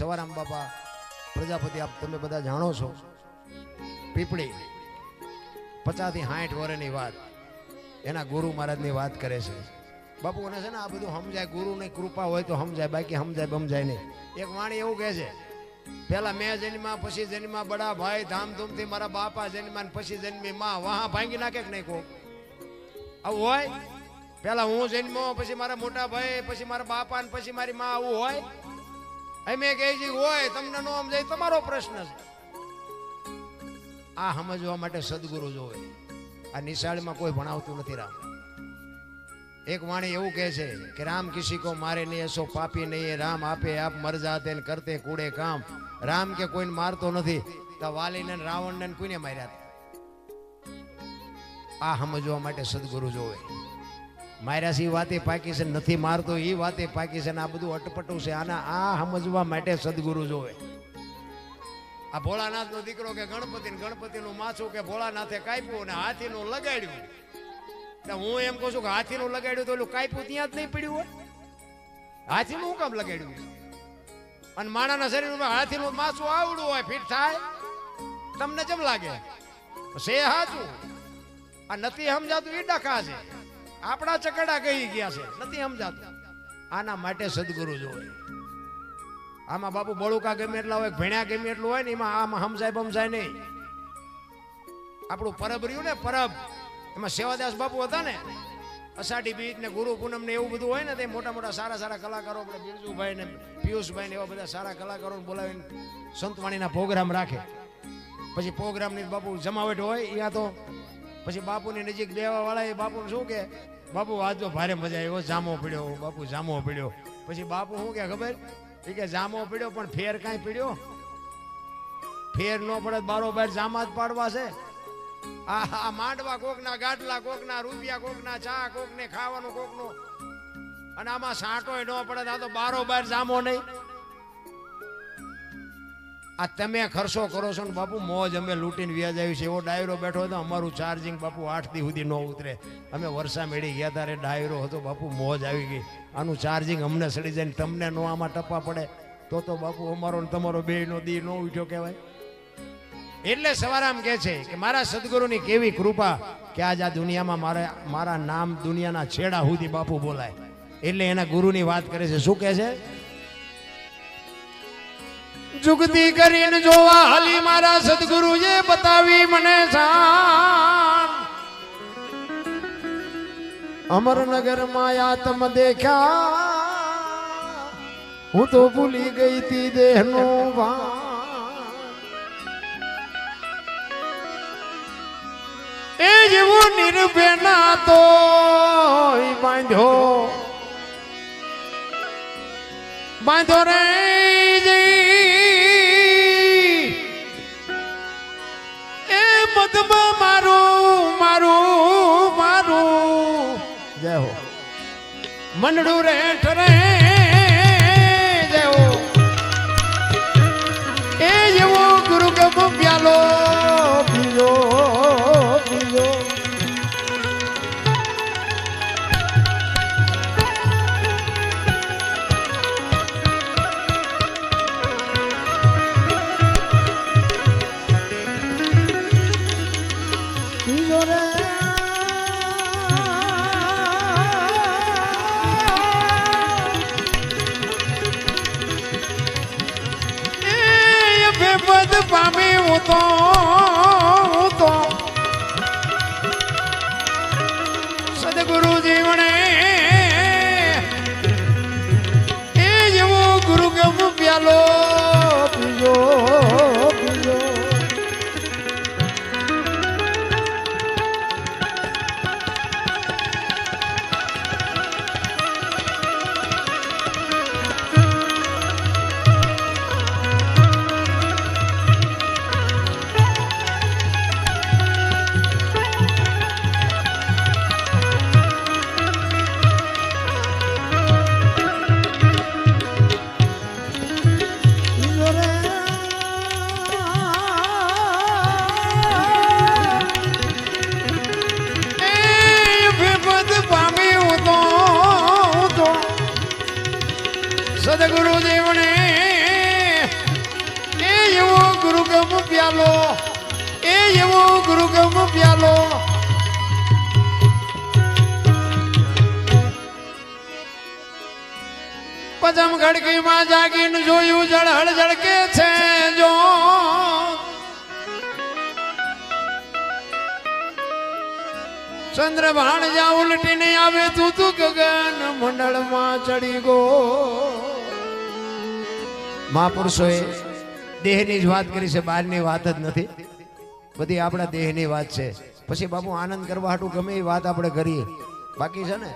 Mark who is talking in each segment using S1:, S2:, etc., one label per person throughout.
S1: સવારામ બાપા, પ્રજાપતિ, આપ તમે બધા જાણો છો. પીપળી, પચાસથી સાઠ વર્ષની વાત. એના ગુરુ મહારાજની વાત કરે છે. બાપુને છે ને આ બધું સમજાય, ગુરુની કૃપા હોય તો સમજાય, બાકી સમજાય સમજાય નહીં. એક વાણી એવું કહે છે પેલા મેં જન્મા પછી જન્મા બડા ભાઈ, ધામધૂમથી મારા બાપા જન્મા પછી જન્મી માં. વાહ, ભાંગી નાખે કે નહીં કોક? આવું હોય? પેલા હું જન્મો પછી મારા મોટા ભાઈ, પછી મારા બાપા ને પછી મારી માં આવું હોય? અમે કહે હોય તમને નો સમજાય તમારો પ્રશ્ન છે. આ સમજવા માટે સદગુરુ જોવે. આ નિશાળમાં કોઈ ભણાવતું નથી રામ. એક વાણી એવું કહે છે કે, રામ કિસી કો મારે નહીં, એસો પાપી નહીં રામ આપે, આપ મર જાતે કરતે કૂડે કામ. રામ કે કોઈને મારતો નથી, તો વાલીને રાવણને કોઈને માર્યા આ સમજવા માટે સદગુરુ જોવે. માર્યા છે એ વાતે પાકી નથી મારતો એ વાતે પાકી આ બધું અટપટું છે, આના આ સમજવા માટે સદગુરુ જોવે. આ ભોળાનાથ નો દીકરો કે ગણપતિ ગણપતિ નું માથું કે ભોળાનાથે કાપ્યું અને હાથી નું લગાડ્યું. તો હું એમ કહું છું કે હાથી નું લગાડ્યું તો ઓલું કાપ્યું ત્યાં જ નહીં પડ્યું હોય. હાથી નું કામ લગાડ્યું? અને માણાના શરીરમાં હાથી નું માથું આવડું હોય, ફિટ થાય? તમને કેમ લાગે? છે હાચું. આ નથી સમજાતું એ ડખા છે. આપણા ચકડા કહી ગયા છે. નથી સમજાતું. આના માટે સદગુરુ જોવે. આમાં બાપુ બળુકા ગમે એટલા હોય, ભણ્યા ગમે એટલું હોય ને, એમાં આમાં સમજાય બમજાય નહીં. આપણું પરબ રહ્યું ને, પરબ. એમાં સેવાદાસ બાપુ હતા ને, અષાઢી બીજ ને ગુરુ પૂનમ ને એવું બધું હોય ને, તે મોટા મોટા સારા સારા કલાકારો, આપણે બિરજુભાઈ ને પિયુષભાઈ ને એવા બધા સારા કલાકારોને બોલાવીને સંતવાણીના પ્રોગ્રામ રાખે. પછી પ્રોગ્રામની બાપુ જમાવટ હોય ત્યાં તો પછી બાપુની નજીક બેવા વાળા એ બાપુ શું કે, બાપુ વાંચો ભારે મજા આવ્યો જામો પીડ્યો બાપુ, જામો પીડ્યો. પછી બાપુ શું કે ખબર? એ કે, જામો પીડ્યો, પણ ફેર કાંઈ પીડ્યો? ફેર ન પડે બારોબાર જામા જ પાડવા છે. આ માંડવા કોકના, ગાટલા કોકના, રૂપિયા કોકના, ચા કોકને, ખાવાનું કોકનું. અને આમાં સાંટોય ન પડે આ તો બારોબાર જામો નહીં. આ તમે ખર્ચો કરો છો ને બાપુ, મોજ અમે લૂંટીને વ્યાજ આવ્યું છે. એવો ડાયરો બેઠો હતો, અમારું ચાર્જિંગ બાપુ આઠ દી સુધી ન ઉતરે. અમે વર્ષા મેળી ગયા ત્યારે ડાયરો હતો, બાપુ મોજ આવી ગઈ. આનું ચાર્જિંગ અમને સડી જાય તમને નો આમાં ટપ્પા પડે. તો તો બાપુ અમારો ને તમારો બે નો દી નો ઉઠ્યો કહેવાય. એટલે સવારામ કહે છે કે મારા સદગુરુની કેવી કૃપા કે આજ આ દુનિયામાં મારે મારા નામ દુનિયાના છેડા સુધી બાપુ બોલાય. એટલે એના ગુરુની વાત કરે છે. શું કહે છે? જુગતી કરીને જોવા હાલી મારા સદગુરુએ બતાવી મને શાન અમરનગરમાં આત્મ દેખ્યા હું તો ભૂલી ગઈ તી દેહનો ભાન એ જેવો નિર્ભેના તો બાંધ્યો બાંધો રે મનડું રે ઠરે જય હો એ જેવો ગુરુ ગમ પ્યાલો પીજો પ્યાલો. એ એવો ગુરુગમ પ્યાલો. પજમ ગડકીમાં જાગીને જોયું જળહળ જળકે છે જો. ચંદ્ર ભાણ જા ઉલટીને આવે તું તું ગગન મંડળમાં ચડી ગો. મહાપુરુષોએ દેહની જ વાત કરી છે બહારની વાત જ નથી. બધી આપણા દેહની વાત છે. પછી બાપુ આનંદ કરવા હાટું ગમે એ વાત આપણે કરીએ. બાકી છે ને,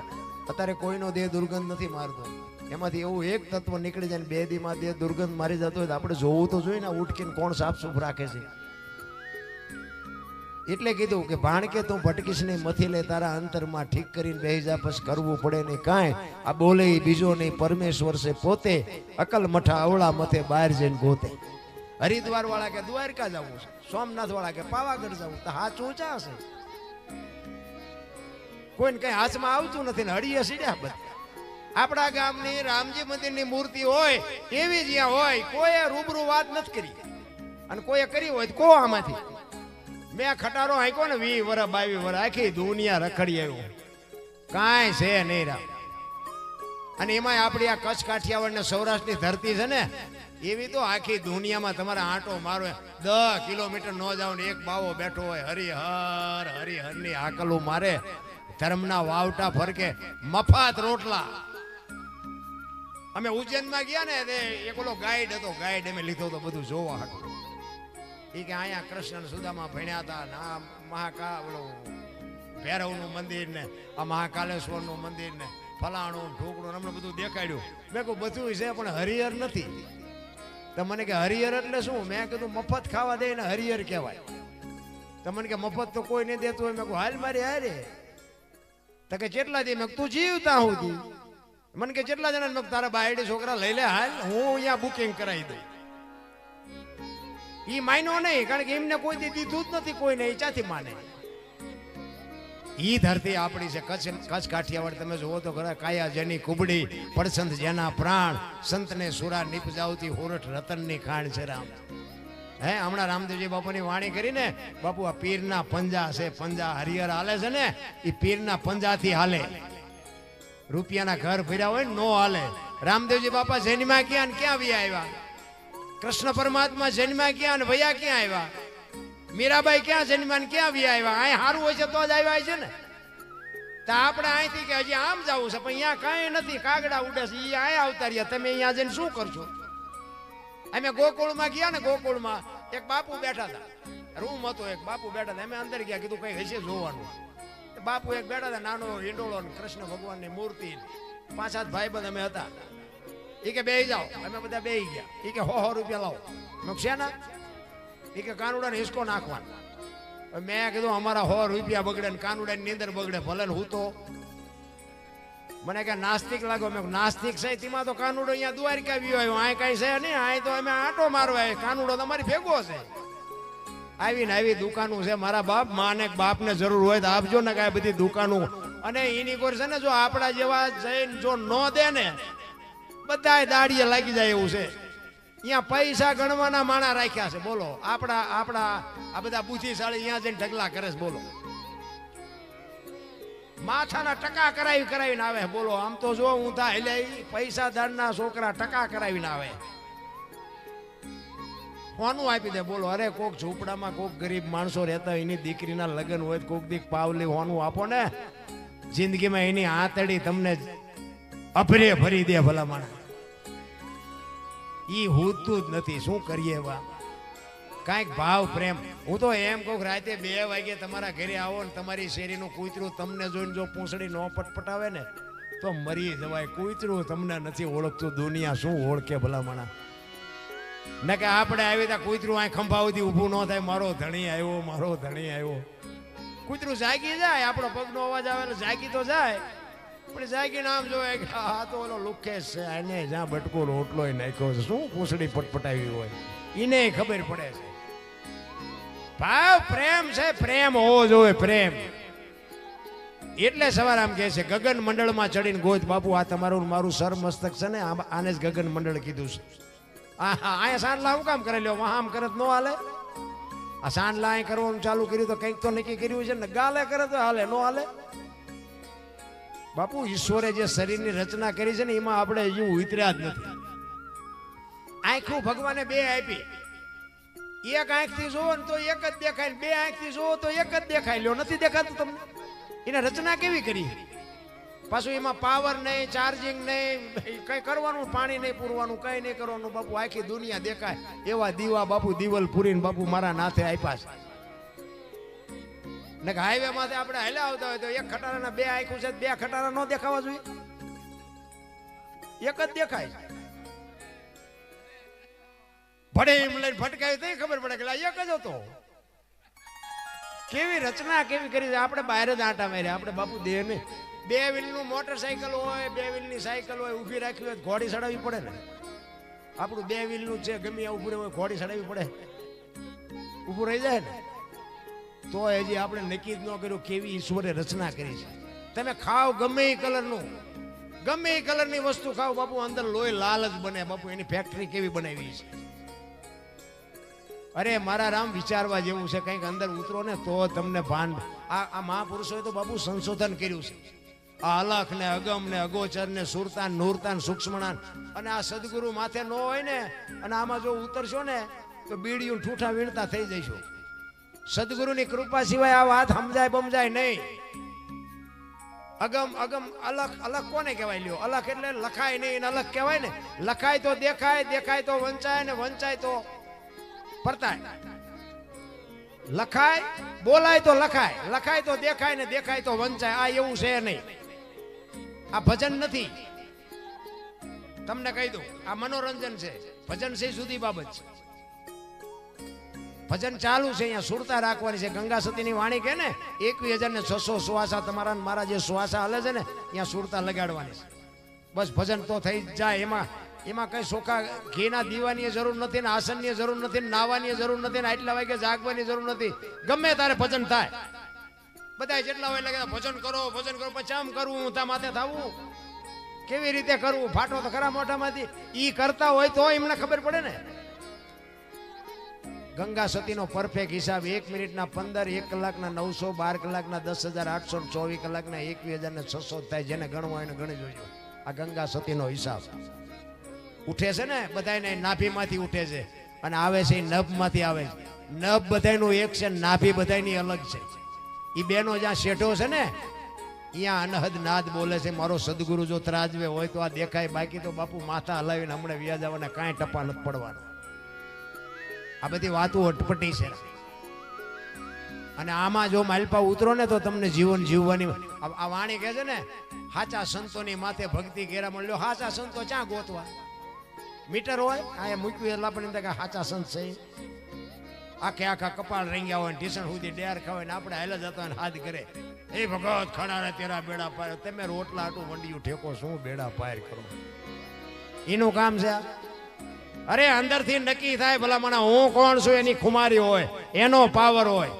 S1: અત્યારે કોઈનો દેહ દુર્ગંધ નથી મારતો. એમાંથી એવું એક તત્વ નીકળી જાય બે દીમાં દેહ દુર્ગંધ મારી જતો હોય તો આપણે જોવું તો જોઈએ ને, ઉઠકીને કોણ સાફ સુફ રાખે છે. એટલે કીધું કે ભાણકે તું ભટકીશ નહીં મથી લે, તારા અંતરમાં ઠીક કરીને બે જાપસ કરવું પડે નહીં કાંઈ. આ બોલે બીજો નહીં, પરમેશ્વર છે પોતે અકલ મઠા અવળા મથે બહાર જઈને ગોતે. હરિદ્વાર વાળા કે દ્વારકા જવું છે સોમનાથ વાળા કે પાવાગઢ જવું, તો હાથ ઊંચા હશે. કોઈને કઈ હાથમાં આવતું નથી ને હળીએ સીડ્યા બધા. આપણા ગામની રામજી મંદિરની મૂર્તિ હોય, એવી જ્યાં હોય, કોઈએ રૂબરૂ વાત નથી કરી. અને કોઈએ કરી હોય તો કો આમાંથી. મેં ખટારો હાંક્યો ને વી વર બાવી વર આખી દુનિયા રખડી આવ્યો કાંઈ છે નહીં રામ. અને એમાં આપણી આ કચ્છ કાઠિયાવાડ ને સૌરાષ્ટ્રની ધરતી છે ને એવી તો આખી દુનિયામાં તમારે આંટો મારો દસ કિલોમીટર ન જાવ ને એક બાવો બેઠો હોય, હરિહર, હરિહરની આકલું મારે. ધર્મના વાવટા ફરકે, મફાત રોટલા. અમે ઉજ્જૈનમાં ગયા ને તે એક ઓલો ગાઈડ હતો ગાઈડ અમે લીધો તો બધું જોવા હતું એ કે અહીંયા કૃષ્ણ સુદામા ભણ્યા હતા ને આ મહાકા ઓલો ભૈરવનું મંદિર ને, આ મહાકાલેશ્વરનું મંદિર ને, ફલાણું ઢોકળું અમને બધું દેખાડ્યું. મેં કહું બધું છે, પણ હરિહર નથી. તો મને કે હરિહર એટલે શું? મેં કીધું મફત ખાવા દે ને હરિહર કહેવાય. તો મને કે મફત તો કોઈ નહીં દેતું હોય? મેં કહું હાલ મારી હારે. તો કે કેટલા દી? મેં તું જીવતા દી. મને કે કેટલા જણા મેં તારા બાયડી છોકરા લઈ લે, હાલ હું અહીંયા બુકિંગ કરાવી દઉં. એ માયનો નહીં, કારણ કે એમને કોઈ દીધું જ નથી, કોઈને એ ચાથી માને? ઈ ધરતી આપણી છે. કચ્છ કચ્છ કાઠિયાવાડ તમે જોવો તો ખરા કાયા જેની કુબડી પડસંત જેના પ્રાણ, સંતને સુરા નિપજાવતી હોરઠ રતનની ખાણ છે રામ. હે, હમણાં રામદેવજી બાપુની વાણી કરીને બાપુ આ પીરના પંજા છે, પંજા હરિહર હાલે છે ને એ પીરના પંજાથી હાલે. રૂપિયાના ઘર ભર્યા હોય નો હાલે. રામદેવજી બાપા જૈનમાં ક્યાં ક્યાં વી આવ્યા? કૃષ્ણ પરમાત્મા જૈનમાં ક્યાં ભૈયા ક્યાં આવ્યા? મીરાબાઈ ક્યાં છે મને ક્યાં વી આવ્યા? અહીં સારું હોય છે તો જ આવ્યા છે ને. તો આપણે અહીંથી કે હજી આમ જવું છે, પણ અહીંયા કાંઈ નથી. કાગડા ઉડે છે એ અહીં આવતા રહ્યા. તમે અહીંયા જઈને શું કરશો? અમે ગોકુળમાં ગયા ને, ગોકુળમાં એક બાપુ બેઠા હતા. રૂમ હતો એક, બાપુ બેઠા હતા. અમે અંદર ગયા, કીધું કઈ હશે જોવાનું. બાપુ એક બેઠા હતા, નાનો હિંડોળો કૃષ્ણ ભગવાનની મૂર્તિ પાંચ સાત ભાઈ બંધ અમે હતા. એ કે બે જાઓ. અમે બધા બેહી ગયા. એ કે હો હો રૂપિયા લાવો. મેં છે ના એ કે કાનુડાને હિસકો નાખવાનો. મેં કીધું અમારા હો રૂપિયા બગડે ને કાનુડાની નીંદર બગડે, ભલે હું તો. મને કે નાસ્તિક લાગો, મેં નાસ્તિક છે, તેમાં તો કાનુડો અહીંયા દ્વારકા વ્યુ આવ્યો. અહીં કઈ છે નહીં અહીં તો અમે આટો મારવા આવ્યા. કાનુડો તમારી ભેગો છે. આવીને આવી દુકાનો છે, મારા બાપ, માને બાપને જરૂર હોય તો આપજો ને કાંઈ બધી દુકાનો. અને એની કોર છે ને, જો આપણા જેવા જઈને જો ન દે ને, બધાય દાડીએ લાગી જાય એવું છે. અહીંયા પૈસા ગણવાના માણા રાખ્યા છે, બોલો. આપણા આપણા, આ બધા બુદ્ધિશાળી અહીંયા જઈને ઢગલા કરે છે, બોલો. માથાના ટકા કરાવી, કરાવીને આવે, બોલો. આમ તો જો હું થા એટલે પૈસાદારના છોકરા ટકા કરાવીને આવે. કોનું આપી દે, બોલો. અરે, કોક ઝૂંપડામાં કોક ગરીબ માણસો રહેતા એની દીકરીના લગ્ન હોય તો કોક દીક પાવલી હોનું આપો ને? જિંદગીમાં એની આંતળી તમને અભરે ભરી દે ભલા માણસ ઈ હોતું જ નથી. શું કરીએ વા કાંઈક ભાવ, પ્રેમ. હું તો એમ કહું રાતે બે વાગે તમારા ઘરે આવો ને તમારી શેરીનું કૂતરું તમને જોઈને જો પૂંછડી ન પટપટાવે ને, તો મરી જવાય. કૂતરું તમને નથી ઓળખતું. દુનિયા શું ઓળખે ભલામણા? ને કે આપણે આવી ત્યાં કૂતરું આ ખંભા સુધી ઊભું ન થાય. મારો ધણી આવ્યો, મારો ધણી આવ્યો. કૂતરું જાગી જાય, આપણો પગનો અવાજ આવે ને જાગી તો જાય. પણ જાગીને આમ જોવે કે આ તો ઓલો લુકેશ છે એને જ્યાં બટકો રોટલો નાખ્યો છે, શું પૂંછડી પટપટાવી હોય? એને ખબર પડે છે. ભાવ પ્રેમ છે, પ્રેમ હોવો જોઈએ, પ્રેમ. એટલે સવાર આમ કહે છે, ગગન મંડળમાં ચડીને ગોત બાપુ, આ તમારું મારું સર મસ્તક છે ને આને જ ગગન મંડળ કીધું છે. આ અહીંયા સાંજલા હું કામ કરે લ્યો? આમ કરત નો હાલે? આ સાંડલા અહીં કરવાનું ચાલુ કર્યું તો કંઈક તો નક્કી કર્યું છે ને, ગાલે કરે તો હાલે, નો હાલે? બાપુ, ઈશ્વરે જે શરીરની રચના કરી છે ને, એમાં આપણે હજુ ઉતર્યા જ નથી. આંખું ભગવાને બે આપી. એક આંખથી જુઓ ને તો એક જ દેખાય બે આંખથી જુઓ તો એક જ દેખાય. લ્યો, નથી દેખાતું તમને? એને રચના કેવી કરી? પાછું એમાં પાવર નહીં ચાર્જિંગ નહીં કઈ કરવાનું, પાણી નહીં પૂરવાનું, કઈ નહીં કરવાનું. બાપુ, આખી દુનિયા દેખાય. એવા દીવા બાપુ, દીવલ પૂરીને બાપુ મારા નાથે આપ્યા છે. ને હાઈવે માંથી આપણે હાલ્યા આવતા હોય તો એક ખટારાના બે આંખું છે, બે ખટારા ન દેખાવા જોઈએ. એક જ દેખાય છે. એમ લઈને ફટકાયું તો ખબર પડે કે એક જ હતો. કેવી રચના, કેવી કરી છે? આપણે બહાર જ આંટા માર્યા. આપણે બાપુ દે ને બે વ્હીલનું મોટરસાયકલ હોય, બે વ્હીલની સાયકલ હોય, ઊભી રાખવી હોય ઘોડી ચડાવવી પડે ને. આપણું બે વ્હીલનું છે ગમે ઊભું હોય, ઘોડી ચડાવવી પડે. ઊભું રહી જાય ને. તો હજી આપણે નક્કી જ ન કર્યું કેવી ઈશ્વરે રચના કરી છે. તમે ખાવ ગમે એ કલરનું. ગમે એ કલરની વસ્તુ ખાવ બાપુ, અંદર લોહી લાલ જ બને, બાપુ, એની ફેક્ટરી કેવી બનાવી છે. અરે, મારા રામ વિચારવા જેવું છે, કંઈક અંદર ઉતરો ને તો તમને ભાન. આ આ મહાપુરુષોએ તો બાપુ સંશોધન કર્યું છે. આ અલખ ને અગમ ને અગોચર ને સુરતાન, નૂરતાન, સૂક્ષ્મણાન. અને આ સદગુરુ માથે ન હોય ને, અને આમાં જો ઉતરશો ને, તો બીડીયું ઠૂઠા વીણતા થઈ જઈશું સદગુરુની કૃપા સિવાય આ વાત સમજાય બમજાય નહીં. અગમ અગમ અલગ અલગ કોને કહેવાય લ્યો? અલગ એટલે લખાય નહીં અલખ કહેવાય ને. લખાય તો દેખાય દેખાય તો વંચાય ને વંચાય તો પરતાય. લખાય, બોલાય તો લખાય. લખાય તો દેખાય ને દેખાય તો વંચાય. આ એવું છે નહીં. આ ભજન નથી. તમને કહી દઉં, આ મનોરંજન છે. ભજન છે સુધી બાબત છે. ભજન ચાલુ છે, અહીંયા સુરતા રાખવાની છે. ગંગા સતીની વાણી કે ને, એકવીસ હજાર ને છસો સુવાસા તમારા મારા જે સુવાસા હાલે છે ને, અહીંયા સુરતા લગાડવાની છે. બસ ભજન તો થઈ જાય. એમાં એમાં કઈ સોખા ઘીના દીવાની જરૂર નથી ને આસનની જરૂર નથી ને નાવાની જરૂર નથી ને આટલા વાગે જાગવાની જરૂર નથી. ગમે તારે ભજન થાય. બધા જેટલા હોય લાગે ભજન કરો ભજન કરો. પછી આમ કરવું તા માથે થવું. કેવી રીતે કરવું? ફાટો તો ખરા મોઢામાંથી. ઈ કરતા હોય તો એમને ખબર પડે ને. ગંગા સતીનો પરફેક્ટ હિસાબ, એક મિનિટના પંદર, એક કલાકના નવસો, બાર કલાકના દસ હજાર, આઠસો ચોવીસ કલાકના એકવીસ હજાર ને છસો થાય, જેને ગણવો એને ગણી જોજો. આ ગંગા સતીનો હિસાબ. ઉઠે છે ને બધાને નાભીમાંથી ઉઠે છે. અને આવે છે એ નભમાંથી આવે છે. નભ બધાયનું એક છે, નાભી બધાયની અલગ છે. એ બેનો જ્યાં શેઠો છે ને અહીંયા અનહદ નાદ બોલે છે, મારો સદગુરુ જો ત્રાજવે હોય તો આ દેખાય, બાકી તો બાપુ માથા હલાવીને હમણાં વ્યાજ આવવાના કાંઈ ટપા નથી પડવાના. આ બધી વાતો અટપટી છે. અને આમાં જો માલપા ઉતરો ને તો તમને જીવન જીવવાની આ- વાણી કહે છે ને, હાચા સંતોની માથે ભક્તિ ઘેરા મળ્યો સાચા સંતો ક્યાં ગોતવા? મીટર હોય? આ મૂક્યું એટલા પણ કે સાચા સંત છે આખે આખા કપાળ રંગ્યા હોય ઢીસણ સુધી ડેર ખાવે ને આપણે હાલ જતા હોય હાથ કરે એ ભગત ખણારે તેરા બેડા પાર. તમે રોટલા આટું વંડિયું ઠેકો, શું બેડા પાર કરો? એનું કામ છે આ. અરે, અંદરથી નક્કી થાય ભલા મને હું કોણ છું, એની ખુમારી હોય, એનો પાવર હોય.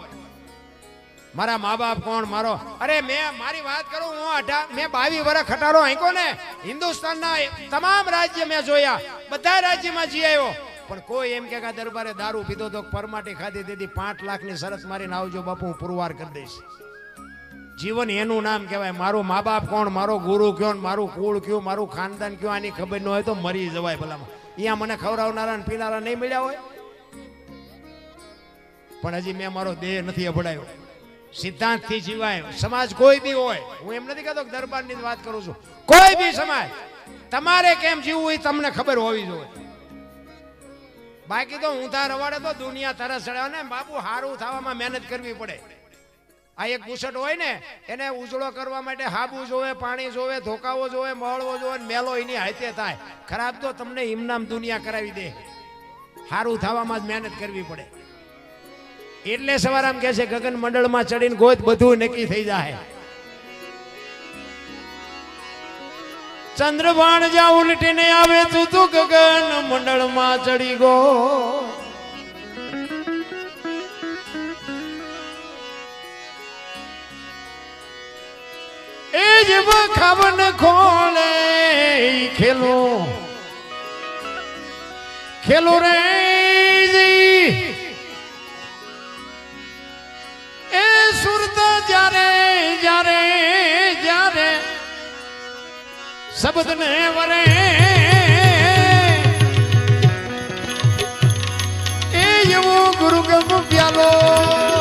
S1: મારા મા બાપ કોણ, મારો? અરે, મેં મારી વાત કરું, હું અઢાર મેં બાવી વર્ષ ખટારો આંકો ને, હિન્દુસ્તાનના તમામ રાજ્ય મેં જોયા બધા રાજ્યમાં જી આવ્યો. પણ કોઈ એમ કે દરબારે દારૂ પીધો તો પરમાટી ખાધી દીધી, પાંચ લાખની શરત મારીને આવજો બાપુ, હું પુરવાર કરી દઈશ. જીવન એનું નામ કહેવાય. મારું મા બાપ કોણ, મારો ગુરુ કયો મારું કુળ કયું, મારું ખાનદાન કયું, આની ખબર ન હોય તો મરી જવાય ભલામાં અહીંયા મને ખવડાવનારા ને પીનારા નહીં મળ્યા હોય? પણ હજી મેં મારો દેહ નથી અભડાયો. સિદ્ધાંતથી જીવાય. સમાજ કોઈ બી હોય, હું એમ નથી કહેતો દરબારની વાત કરું છું. કોઈ બી સમાજ, તમારે કેમ જીવવું એ તમને ખબર હોવી જોઈએ. બાકી તો ઊંધા રવાડે તો દુનિયા તરસ ચડે ને બાપુ સારું થવામાં મહેનત કરવી પડે. આ એક ઘૂસટ હોય ને, એને ઉજળો કરવા માટે હાબુ જોવે, પાણી જોવે, ધોકાવો જોવે મળવો જોવે મેલો એની હાથે થાય. ખરાબ તો તમને ઇમનામ દુનિયા કરાવી દે. સારું થવામાં જ મહેનત કરવી પડે. એટલે સવાર આમ કહે છે, ગગન મંડળમાં ચડીને ગોત, બધું નક્કી થઈ જાય. ચંદ્રભાણ જ્યાં ઉલટીને આવે, તું તું ગગન મંડળમાં ચડી ગો જીવ ખાવન ખોલે ખેલો. ખેલો રે એ સુરત જ્યારે જ્યારે જ્યારે શબ્દને વરે. એ એવો ગુરુગમ પ્યાલો.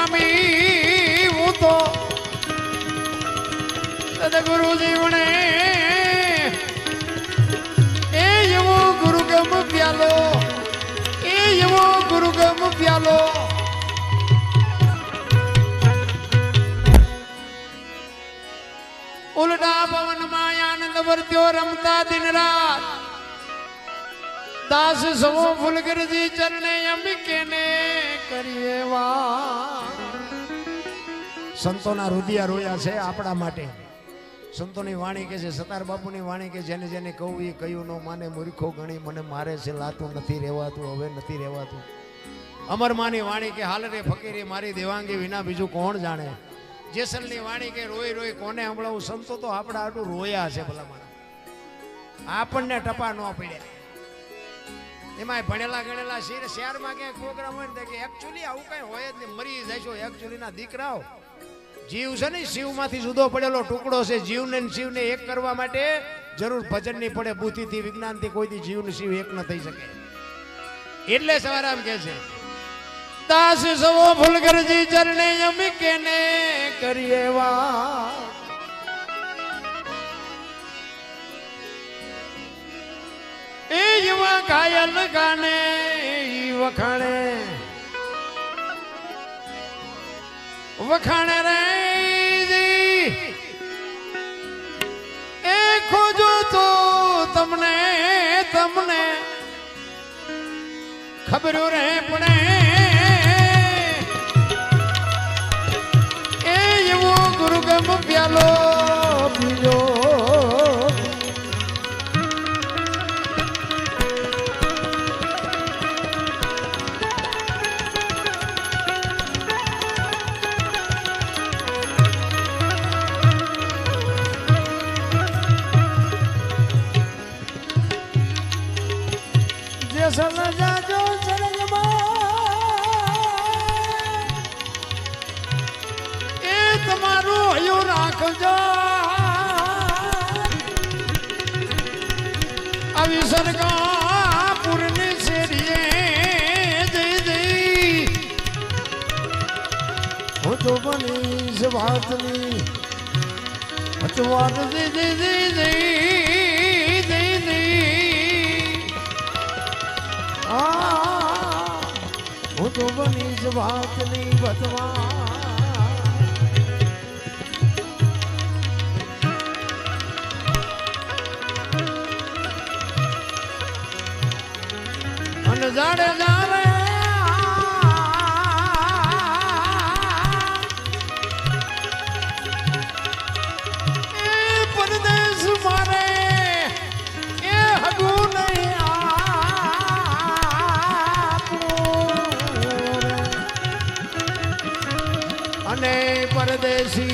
S1: પામી હું તો સદગુરુ જીવણે એ એવો ગુરુગમ પ્યાલો, એ એવો ગુરુગમ પ્યાલો. ઉલટા પવનમાં આનંદ વર્ત્યો રમતા દિન રાત. દાસ સમો ફુલગરજી ચરણે અંબિકે ને કરીએ વા સંતોના રુદિયા રોયા છે આપણા માટે. સંતોની વાણી કે છે, સતાર બાપુની વાણી કે જેને જેને કહું એ કહ્યું ન માને મૂર્ખો ગણી, મને મારે છે, લાતું નથી રહેવાતું હવે નથી રહેવાતું અમરમાની વાણી કે, હાલ રે ફકીરી, મારી દેવાંગી વિના બીજું કોણ જાણે? જેસલની વાણી કે, રોઈ રોઈ, કોને હમણાં સંતો તો આપણા આટલું રોયા છે ભલા મારા આપણને ટપા ન પડ્યા એમાંય ભણેલા ગણેલા શિર શહેરમાં ક્યાંક પ્રોગ્રામ હોય ને કે એકચ્યુઅલી આવું કઈ હોય જ નહીં, મરી જશો એકચ્યુઅલી ના દીકરાઓ. જીવ છે ને, શિવમાંથી જુદો પડેલો ટુકડો છે, જીવને શિવને એક કરવા માટે જરૂર ભજનની પડે, બુદ્ધિથી કોઈથી જીવ ને શિવ એક ન થઈ શકે. એટલે સવારામ કે છે, દાસ સવો ફૂલગરજી ચરણે અમી કેને કરીએ વા એ યુવા ઘાયલ ગાને વખાણે. વખાણે રે ખબર રે પડે એ એવો ગુરુગમ પ્યાલો. અચવાટ દે દે દે દે દે દે આ હું તો બનીશ વાતની બતવા અને જાડે જાવે એ Jesse.